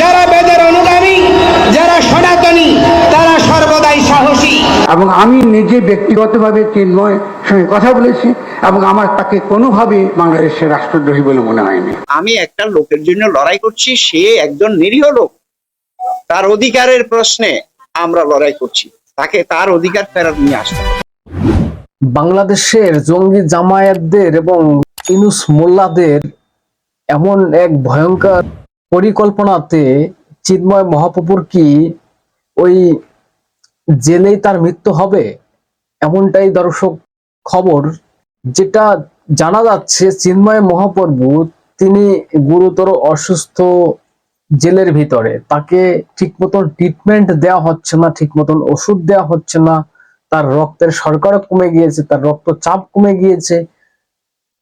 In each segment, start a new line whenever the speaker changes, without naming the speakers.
যারা বেদের অনুগামী যারা সনাতনী তারা সর্বদাই সাহসী।
এবং আমি নিজে ব্যক্তিগতভাবে চিন্ময় সঙ্গে কথা বলেছি এবং আমার তাকে কোনোভাবে বাংলাদেশের রাষ্ট্রদ্রোহী বলে মনে হয়নি।
আমি একটা লোকের জন্য লড়াই করছি সে একজন নিরীহ লোক। তার অধিকারের প্রশ্নে আমরা লড়াই করছি তাকে তার অধিকার ফেরত নিয়ে আসতে। হবে।
বাংলাদেশের জঙ্গি জামায়াতদের এবং ইনুস মোল্লাদের এমন এক ভয়ঙ্কর পরিকল্পনাতে চিন্ময় মহাপ্রভুর কি ওই জেলেই তার মৃত্যু হবে? এমনটাই দর্শক খবর, যেটা জানা যাচ্ছে চিন্ময় মহাপ্রভু তিনি গুরুতর অসুস্থ জেলের ভিতরে। তাকে ঠিক মতন ট্রিটমেন্ট দেওয়া হচ্ছে না ঠিক মতন ওষুধ দেওয়া হচ্ছে না। তার রক্তের শর্করা কমে গিয়েছে, তার রক্তচাপ কমে গিয়েছে।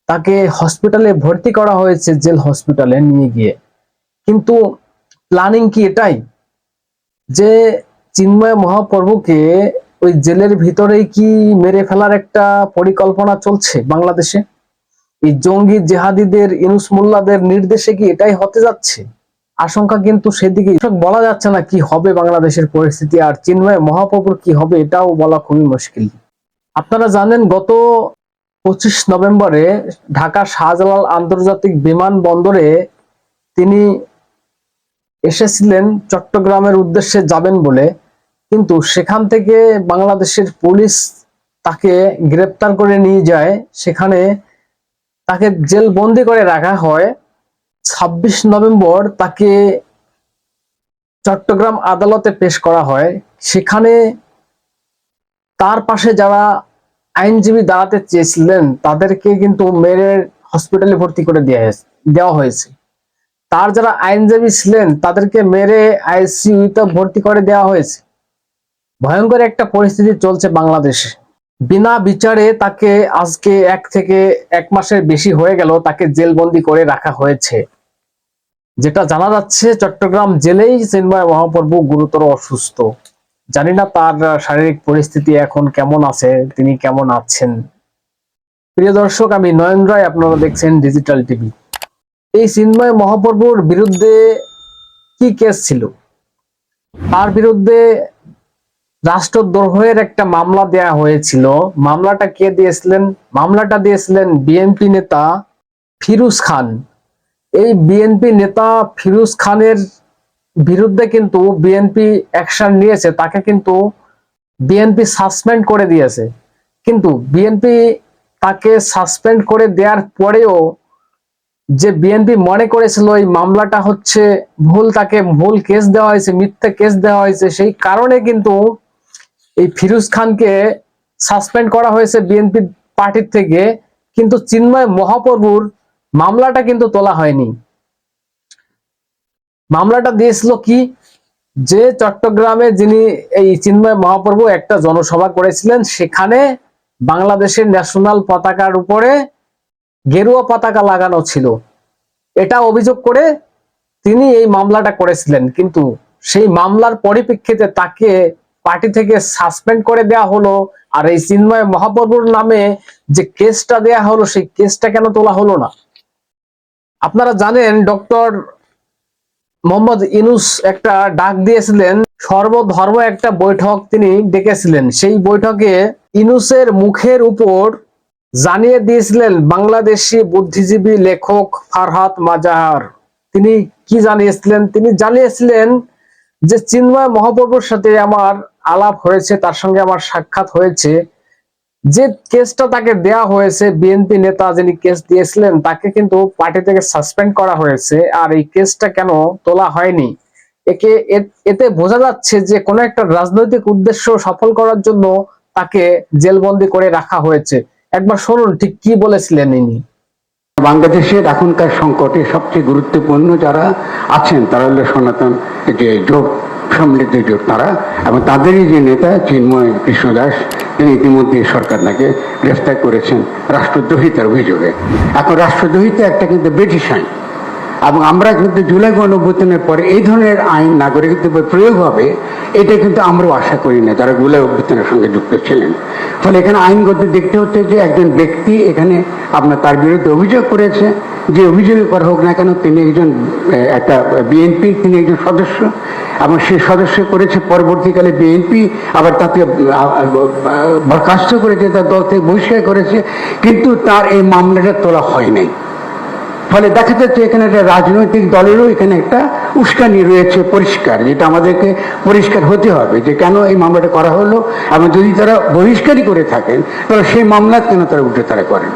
তাকে হসপিটালে ভর্তি করা হয়েছে, জেল হসপিটালে নিয়ে গিয়ে। কিন্তু প্ল্যানিং কি এটাই? যে চিন্ময় মহাপ্রভুকে ওই জেলের ভিতরেই কি মেরে ফেলার একটা পরিকল্পনা চলছে বাংলাদেশে? এই জঙ্গি জেহাদিদের, ইনুস মোল্লাদের নির্দেশে কি এটাই হতে যাচ্ছে? আশঙ্কা কিন্তু সেদিকে বলা যাচ্ছে না কি হবে বাংলাদেশের পরিস্থিতি, আর চিন্ময় মহাপ্রভুর কি হবে এটাও বলা খুবই মুশকিল। আপনারা জানেন, গত পঁচিশ নভেম্বরে ঢাকা শাহজালাল আন্তর্জাতিক বিমানবন্দরে তিনি এসেছিলেন চট্টগ্রামের উদ্দেশ্যে যাবেন বলে। কিন্তু সেখান থেকে বাংলাদেশের পুলিশ তাকে গ্রেপ্তার করে নিয়ে যায়। সেখানে তাকে জেল বন্দি করে রাখা হয়। ছাব্বিশ নভেম্বর তাকে চট্টগ্রাম আদালতে পেশ করা হয়। সেখানে তার পাশে যারা আইনজীবী দাঁড়াতে চেয়েছিলেন, তাদেরকে কিন্তু মেরে হসপিটালে ভর্তি করে দেওয়া হয়েছে। তার যারা আইনজীবী ছিলেন, তাদেরকে মেরে আইসিইউতে ভর্তি করে দেওয়া হয়েছে। ভয়ঙ্কর একটা পরিস্থিতি চলছে বাংলাদেশে। বিনা বিচারে তাকে আজকে এক থেকে এক মাসের বেশি হয়ে গেল, তাকে জেলবন্দি করে রাখা হয়েছে। যেটা জানা যাচ্ছে, চট্টগ্রাম জেলেই চিন্ময় মহাপ্রভু গুরুতর অসুস্থ। জানি না তার শারীরিক পরিস্থিতি এখন কেমন আছে, তিনি কেমন আছেন। প্রিয় দর্শক, আমি নয়ন রায়, আপনারা দেখছেন ডিজিটাল টিভি এই চিন্ময় মহাপ্রভুর বিরুদ্ধে কি কেস ছিল? তার বিরুদ্ধে রাষ্ট্রদ্রোহের একটা মামলা দেয়া হয়েছিল। মামলাটা কে দিয়েছিলেন? মামলাটা দিয়েছিলেন বিএনপি নেতা ফিরুজ খান। এই বিএনপি নেতা ফিরুজ খানের বিরুদ্ধে কিন্তু বিএনপি অ্যাকশন নিয়েছে, তাকে কিন্তু বিএনপি সাসপেন্ড করে দিয়েছে। কিন্তু বিএনপি তাকে সাসপেন্ড করে দেওয়ার পরেও যে বিএনপি মনে করেছিল এই মামলাটা হচ্ছে ভুল, তাকে ভুল কেস দেওয়া হয়েছে, মিথ্যে কেস দেওয়া হয়েছে, সেই কারণে কিন্তু এই ফিরোজ খানকে সাসপেন্ড করা হয়েছে বিএনপি পার্টির থেকে। কিন্তু চিন্ময় মহাপ্রভুর মামলাটা কিন্তু তোলা হয়নি। মামলাটা দিয়েছিল কি? যে চট্টগ্রামে যিনি এই চিন্ময় মহাপ্রভু একটা জনসভা করেছিলেন, সেখানে বাংলাদেশের ন্যাশনাল পতাকার উপরে গেরুয়া পতাকা লাগানো ছিল। এটা অভিযোগ করে তিনি এই মামলাটা করেছিলেন। কিন্তু সেই মামলার পরিপ্রেক্ষিতে তাকে পার্টি থেকে সাসপেন্ড করে দেয়া হলো। আর এই চিন্ময় মহাপ্রভুর নামে যে কেসটা দেয়া হলো, সেই কেসটা কেন তোলা হলো না? আপনারা জানেন, ডক্টর মোহাম্মদ ইনুস একটা ডাক দিয়েছিলেন, সর্বধর্ম একটা বৈঠক তিনি ডেকেছিলেন। সেই বৈঠকে ইনুসের মুখের উপর জানিয়ে দিয়েছিলেন বাংলাদেশি বুদ্ধিজীবী লেখক ফারহাত মাজাহার। তিনি কি জানিয়েছিলেন? তিনি জানিয়েছিলেন যে, চিন্ময় মহাপ্রভুর সাথে আমার আলাপ হয়েছে, তার সঙ্গে আমার সাক্ষাৎ হয়েছে। যে কেসটা তাকে দেয়া হয়েছে, বিএনপি নেতা যিনি কেস দিয়েছিলেন, তাকে কিন্তু পার্টি থেকে সাসপেন্ড করা হয়েছে আর এই কেসটা কেন তোলা হয়নি? একে এতে বোঝা যাচ্ছে যে কোনো একটা রাজনৈতিক উদ্দেশ্য সফল করার জন্য তাকে জেলবন্দি করে রাখা হয়েছে। একবার শুনুন, ঠিক কি বলেছিলেন ইনি?
বাংলাদেশের এখনকার সংকটে সবচেয়ে গুরুত্বপূর্ণ যারা আছেন, তারা হলো সনাতন যে জোট সম্মিলিত জোট তারা এবং তাদেরই যে নেতা চিন্ময় কৃষ্ণদাস তিনি ইতিমধ্যে সরকার তাকে গ্রেফতার করেছেন রাষ্ট্রদ্রোহিতার অভিযোগে। এখন রাষ্ট্রদ্রোহিতা একটা কিন্তু ব্রিটিশ আইন। এবং আমরা কিন্তু জুলাই গণঅভ্যুত্থানের পরে এই ধরনের আইন নাগরিকত্বের উপর প্রয়োগ হবে, এটা কিন্তু আমরাও আশা করি না, যারা জুলাই অভ্যুত্থানের সঙ্গে যুক্ত ছিলেন। ফলে এখানে আইনগত দেখতে হচ্ছে যে একজন ব্যক্তি এখানে আপনার তার বিরুদ্ধে অভিযোগ করেছে, যে অভিযোগ করা হোক না কেন তিনি একজন একটা বিএনপি, তিনি একজন সদস্য, এবং সেই সদস্য করেছে, পরবর্তীকালে বিএনপি আবার তাকে বরখাস্ত করেছে, তার দল থেকে বহিষ্কার করেছে, কিন্তু তার এই মামলাটা তোলা হয় নাই। ফলে দেখা যাচ্ছে এখানে একটা রাজনৈতিক দলেরও এখানে একটা উস্কানি রয়েছে পরিষ্কার, যেটা আমাদেরকে পরিষ্কার হতে হবে যে কেন এই মামলাটা করা হলো এবং যদি তারা বহিষ্কারই করে থাকেন, তাহলে সেই মামলা কেন তারা উঠে তারা করেন?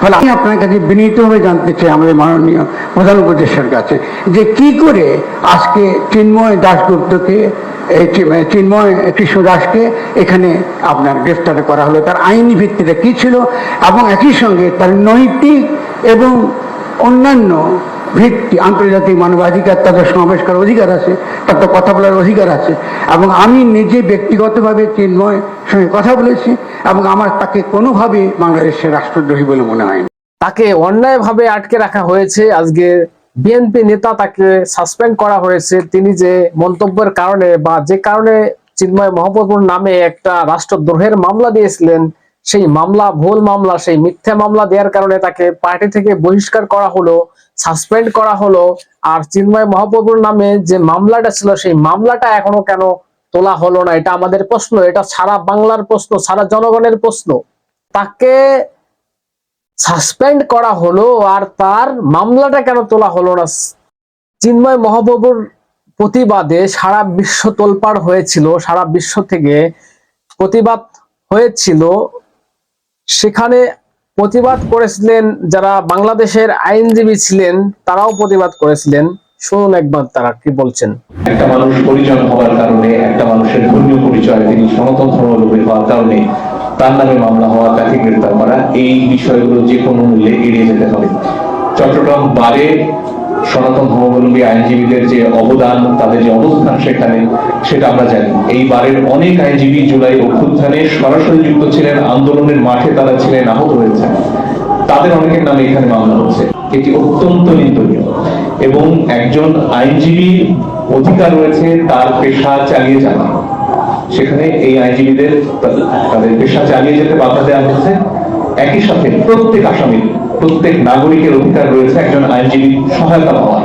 ফলে আমি আপনার কাছে বিনীতভাবে জানতে চাই, আমাদের মাননীয় প্রধান উপদেষ্টার কাছে, যে কি করে আজকে চিন্ময় দাশগুপ্তকে চিন্ময় কৃষ্ণ দাসকে এখানে আপনার গ্রেফতার করা হলো? তার আইনি ভিত্তিটা কি ছিল? এবং একই সঙ্গে তার নৈতিক এবং অন্যান্য ভিত্তি, আন্তর্জাতিক মানবাধিকার তাদের সমাবেশ করার অধিকার আছে, তার তো কথা বলার অধিকার আছে, এবং আমি নিজে ব্যক্তিগতভাবে চিন্ময় সঙ্গে কথা বলেছি, এবং আমার তাকে কোনোভাবে বাংলাদেশের রাষ্ট্রদ্রোহী বলে মনে হয়
তাকে অন্যায়ভাবে আটকে রাখা হয়েছে, আজকে বিএনপি নেতা তাকে সাসপেন্ড করা হয়েছে, তিনি যে মন্তব্যের কারণে বা যে কারণে চিন্ময় মহব্বপুর নামে একটা রাষ্ট্রদ্রোহের মামলা দিয়েছিলেন সেই মামলা, ভুল মামলা, সেই মিথ্যা মামলা দেওয়ার কারণে তাকে পার্টি থেকে বহিষ্কার করা হলো, সাসপেন্ড করা হলো। আর চিন্ময় মহাপ্রভুর নামে যে মামলাটা ছিল, সেই মামলাটা এখনও কেন তোলা হলো না? এটা আমাদের প্রশ্ন। এটা সারা বাংলার প্রশ্ন, সারা জনগণের প্রশ্ন। তাকে সাসপেন্ড করা হলো আর তার মামলাটা কেন তোলা হলো না? চিন্ময় মহাপ্রভুর প্রতিবাদে সারা বিশ্ব তোলপাড় হয়েছিল, সারা বিশ্ব থেকে প্রতিবাদ হয়েছিল সেখানে প্রতিবাদ করেছিলেন যারা বাংলাদেশের আইনজীবী ছিলেন, তারাও প্রতিবাদ করেছিলেন। শুনুন একবার তারা কি বলছেন।
একটা মানুষ পরিচয় হওয়ার কারণে, একটা মানুষের ধর্মীয় পরিচয় তিনি সনাতন হওয়ার কারণে তার নামে মামলা হওয়া, তাকে গ্রেপ্তার করা, এই বিষয়গুলো যে কোনো মূল্যে এড়িয়ে যেতে হবে। চট্টগ্রাম বারে সনাতন ধর্মাবলম্বী আইনজীবীদের যে অবদান, তাদের যে অবস্থান সেখানে, সেটা আমরা জানি। এই বারের অনেক আইনজীবী জুলাই অভ্যুত্থানে সরাসরি যুক্ত ছিলেন, আন্দোলনের মাঠে তারা ছিলেন, আহত হয়েছেন। তাদের অনেকের নামে এখানে মামলা হচ্ছে। এটি অত্যন্ত নিন্দনীয়। এবং একজন আইনজীবীর অধিকার রয়েছে, তার পেশা চালিয়ে যাওয়া। সেখানে এই আইনজীবীদের, তাদের পেশা চালিয়ে যেতে বাধা দেওয়া হচ্ছে। একই সাথে প্রত্যেক আসামির প্রত্যেক নাগরিকের অধিকার রয়েছে একজন আইনজীবীর সহায়তা পাওয়ার।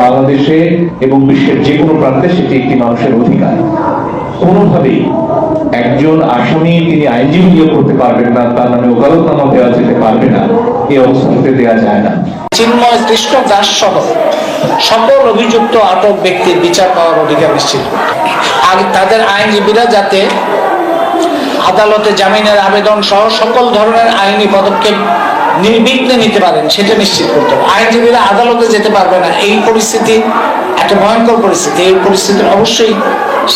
বাংলাদেশে এবং বিশ্বের যে কোনো প্রান্তে সেটি একটি মানুষের অধিকার। কোনোভাবেই একজন আসামি তিনি আইনজীবী নিয়োগ করতে পারবেন না, তার নামে ওকালতনামা দেওয়া যেতে পারবে না এই অবস্থাতে দেওয়া যায় না।
চিন্ময় কৃষ্ণ দাস সহ সকল অভিযুক্ত আটক ব্যক্তির বিচার পাওয়ার অধিকার নিশ্চিত। তাদের আইনজীবীরা যাতে আদালতে জামিনের আবেদন সহ সকল ধরনের আইনি পদক্ষেপ নির্বিঘ্নে নিতে পারেন, সেটা নিশ্চিত করতে হবে। আইনজীবীরা আদালতে যেতে পারবে না। এই পরিস্থিতি একটা ভয়ঙ্কর পরিস্থিতি। এই পরিস্থিতি অবশ্যই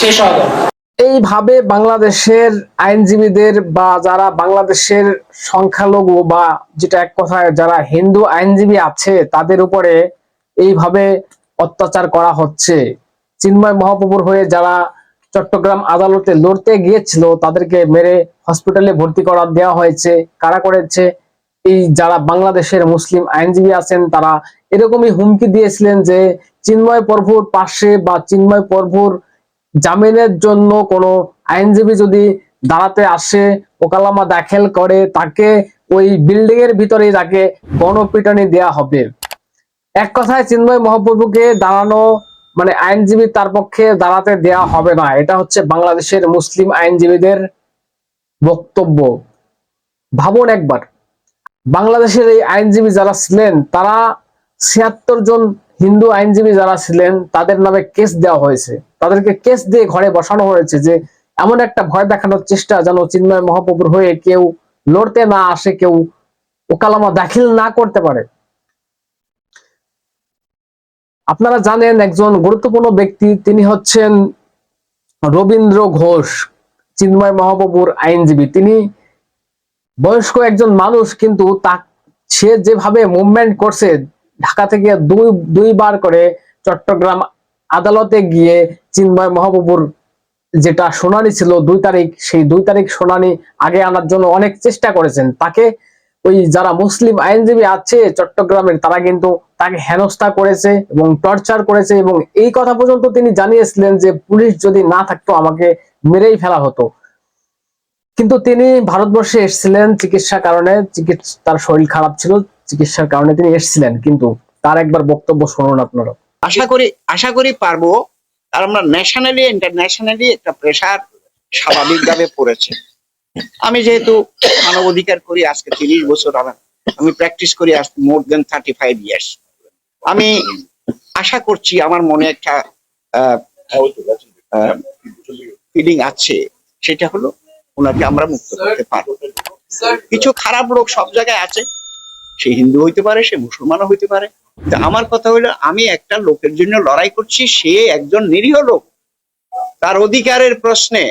শেষ হওয়া দরকার।
এইভাবে বাংলাদেশের আইনজীবীদের বা যারা বাংলাদেশের সংখ্যালঘু বা যেটা এক কথায় যারা হিন্দু আইনজীবী আছে, তাদের উপরে এইভাবে অত্যাচার করা হচ্ছে। চিন্ময় মহাপ্রভুর হয়ে যারা চট্টগ্রাম আদালতে লড়তে গিয়েছিল, তাদেরকে মেরে হসপিটালে ভর্তি করা দেওয়া হয়েছে, কারা করেছে? এই যারা বাংলাদেশের মুসলিম আইনজীবী আছেন, তারা এরকমই হুমকি দিয়েছিলেন যে চিন্ময় প্রভুর পাশে বা চিন্ময় প্রভুর জামিনের জন্য কোনো আইনজীবী যদি দাঁড়াতে আসে, ওকালামা দাখিল করে, তাকে ওই বিল্ডিং এর ভিতরেই তাকে গণপিটনি দেয়া হবে। এক কথায়, চিন্ময় মহাপ্রভুকে দাঁড়ানো মানে আইনজীবী তার পক্ষে দাঁড়াতে দেয়া হবে না। এটা হচ্ছে বাংলাদেশের মুসলিম আইনজীবীদের বক্তব্য। ভাবুন একবার, বাংলাদেশের এই আইনজীবী যারা ছিলেন, তারা ছিয়াত্তর জন হিন্দু আইনজীবী যারা ছিলেন, তাদের নামে কেস দেওয়া হয়েছে। তাদেরকে কেস দিয়ে ঘরে বসানো হয়েছে যে, এমন একটা ভয় দেখানোর চেষ্টা যেন চিন্ময় মহাপ্রভুর হয়ে কেউ লড়তে না আসে, কেউ ওকালামা দাখিল না করতে পারে। আপনারা জানেন একজন গুরুত্বপূর্ণ ব্যক্তি, তিনি হচ্ছেন রবীন্দ্র ঘোষ, চিন্ময় মহাপ্রভুর আইনজীবী। তিনি বয়স্ক একজন মানুষ, কিন্তু তা সে যেভাবে মুভমেন্ট করছে, ঢাকা থেকে দুই, দুইবার করে চট্টগ্রাম আদালতে গিয়ে চিন্ময় মহাপ্রভুর যেটা শুনানি ছিল, দুই তারিখ, সেই দুই তারিখ শুনানি আগে আনার জন্য অনেক চেষ্টা করেছেন। তাকে ওই যারা মুসলিম আইনজীবী আছে চট্টগ্রামের, তারা কিন্তু তাকে হেনস্থা করেছে এবং টর্চার করেছে এবং এই কথা পর্যন্ত তিনি জানিয়েছিলেন যে পুলিশ যদি না থাকতো আমাকে মেরেই ফেলা হতো। কিন্তু তিনি ভারতবর্ষে এসেছিলেন চিকিৎসা কারণে চিকিৎসা তার শরীর খারাপ ছিল, চিকিৎসার কারণে তিনি এসেছিলেন। কিন্তু তার একবার বক্তব্য শুনুন আপনারা।
আশা করি আশা করি পারব, আর আমরা ন্যাশনালি ইন্টারন্যাশনালি একটা প্রেশার স্বাভাবিকভাবে পড়েছে। আমি যেহেতু মানব অধিকার করি, আজকে তিরিশ বছর আমার আমি প্র্যাকটিস করি আজ more than thirty five years আমি আশা করছি, আমার মনে একটা ফিলিং আছে, সেটা হলো ওনাকে আমরা মুক্ত করতে পারব। কিছু খারাপ লোক সব জায়গায় আছে। সে হিন্দু হইতে পারে, সে মুসলমানও হইতে পারে। আমার কথা হলো আমি একটা লোকের জন্য লড়াই করছি, সে একজন নিরীহ লোক। তার অধিকারের প্রশ্নে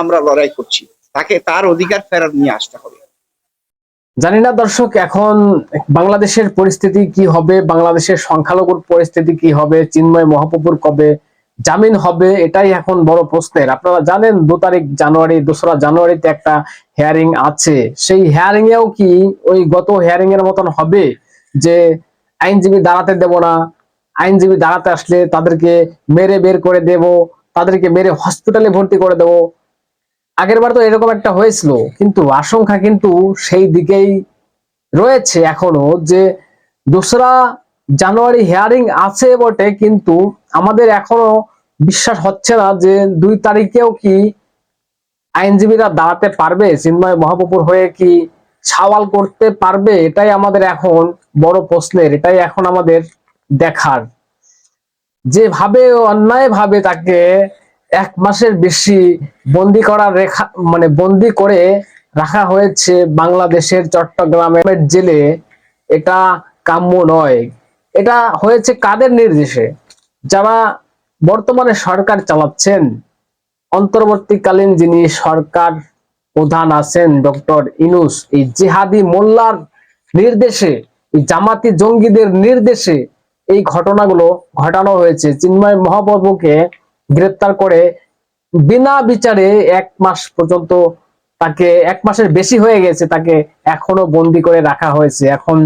আমরা লড়াই করছি। তাকে তার অধিকার ফেরত নিয়ে আসতে হবে।
জানি না দর্শক, এখন বাংলাদেশের পরিস্থিতি কি হবে? বাংলাদেশের সংখ্যালঘুর পরিস্থিতি কি হবে? চিন্ময় মহাপ্রভুর কবে জামিন হবে? এটাই এখন বড় প্রশ্নের। আপনারা জানেন, দু তারিখ জানুয়ারি, দোসরা জানুয়ারিতে একটা হেয়ারিং আছে। সেই হেয়ারিং এও কি ওই গত হেয়ারিং এর মতন হবে যে আইনজীবী দাঁড়াতে দেব না, আইনজীবী দাঁড়াতে আসলে তাদেরকে মেরে বের করে দেব, তাদেরকে মেরে হসপিটালে ভর্তি করে দেব আগের বার তো এরকম একটা হয়েছিল, কিন্তু আশঙ্কা কিন্তু সেই দিকেই রয়েছে এখনও যে দোসরা জানুয়ারি হিয়ারিং আছে বটে, কিন্তু আমাদের এখনও বিশ্বাস হচ্ছে না যে দুই তারিখেও কি আইনজীবীরা দাঁড়াতে পারবে, চিন্ময় মহাপুর হয়ে কি সওয়াল করতে পারবে, এটাই আমাদের এখন বড় প্রশ্নের, এটাই এখন আমাদের দেখার। যেভাবে অন্যায় ভাবে তাকে এক মাসের বেশি বন্দি করার রেখা মানে বন্দি করে রাখা হয়েছে বাংলাদেশের চট্টগ্রামের জেলে। এটা কাম্য নয়। এটা হয়েছে কাদের নির্দেশে? যারা বর্তমানে সরকার চালাচ্ছেন, অন্তর্বর্তীকালীন যিনি সরকার প্রধান আছেন, ডক্টর ইনুস, এই জেহাদি মোল্লার নির্দেশে, এই জামাতি জঙ্গিদের নির্দেশে এই ঘটনাগুলো ঘটানো হয়েছে। চিন্ময় মহাপ্রভুকে গ্রেপ্তার করে বিনা বিচারে এক মাস পর্যন্ত তাকে, এক মাসের বেশি হয়ে গেছে তাকে এখনও বন্দি করে রাখা হয়েছে। এখন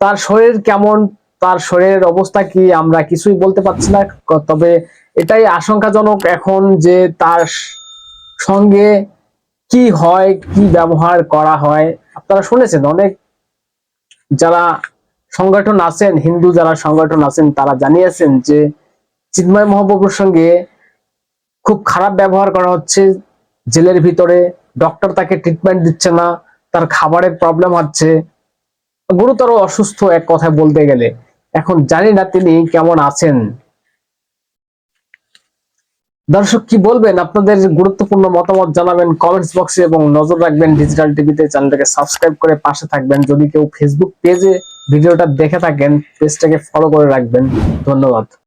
তার শরীর কেমন, তার শরীরের অবস্থা কি আমরা কিছুই বলতে পারছি না, তবে এটাই আশঙ্কাজনক এখন যে তার সঙ্গে কি হয়, কি ব্যবহার করা হয়। আপনারা শুনেছেন অনেক যারা সংগঠন আছেন, হিন্দু যারা সংগঠন আছেন, তারা জানিয়েছেন যে চিন্ময় মহাপ্রভুর সঙ্গে খুব খারাপ ব্যবহার করা হচ্ছে। জেলের ভিতরে ডক্টর তাকে ট্রিটমেন্ট দিচ্ছে না, তার খাবারের প্রবলেম হচ্ছে। গুরুতর অসুস্থ এক কথায় বলতে গেলে। এখন জানি না তিনি কেমন আছেন। দর্শক, কি বলবেন? আপনাদের গুরুত্বপূর্ণ মতামত জানাবেন কমেন্টস বক্সে এবং নজর রাখবেন ডিজিটাল টিভিতে চ্যানেলটাকে সাবস্ক্রাইব করে পাশে থাকবেন। যদি কেউ ফেসবুক পেজে ভিডিওটা দেখে থাকেন পেজটাকে ফলো করে রাখবেন। ধন্যবাদ।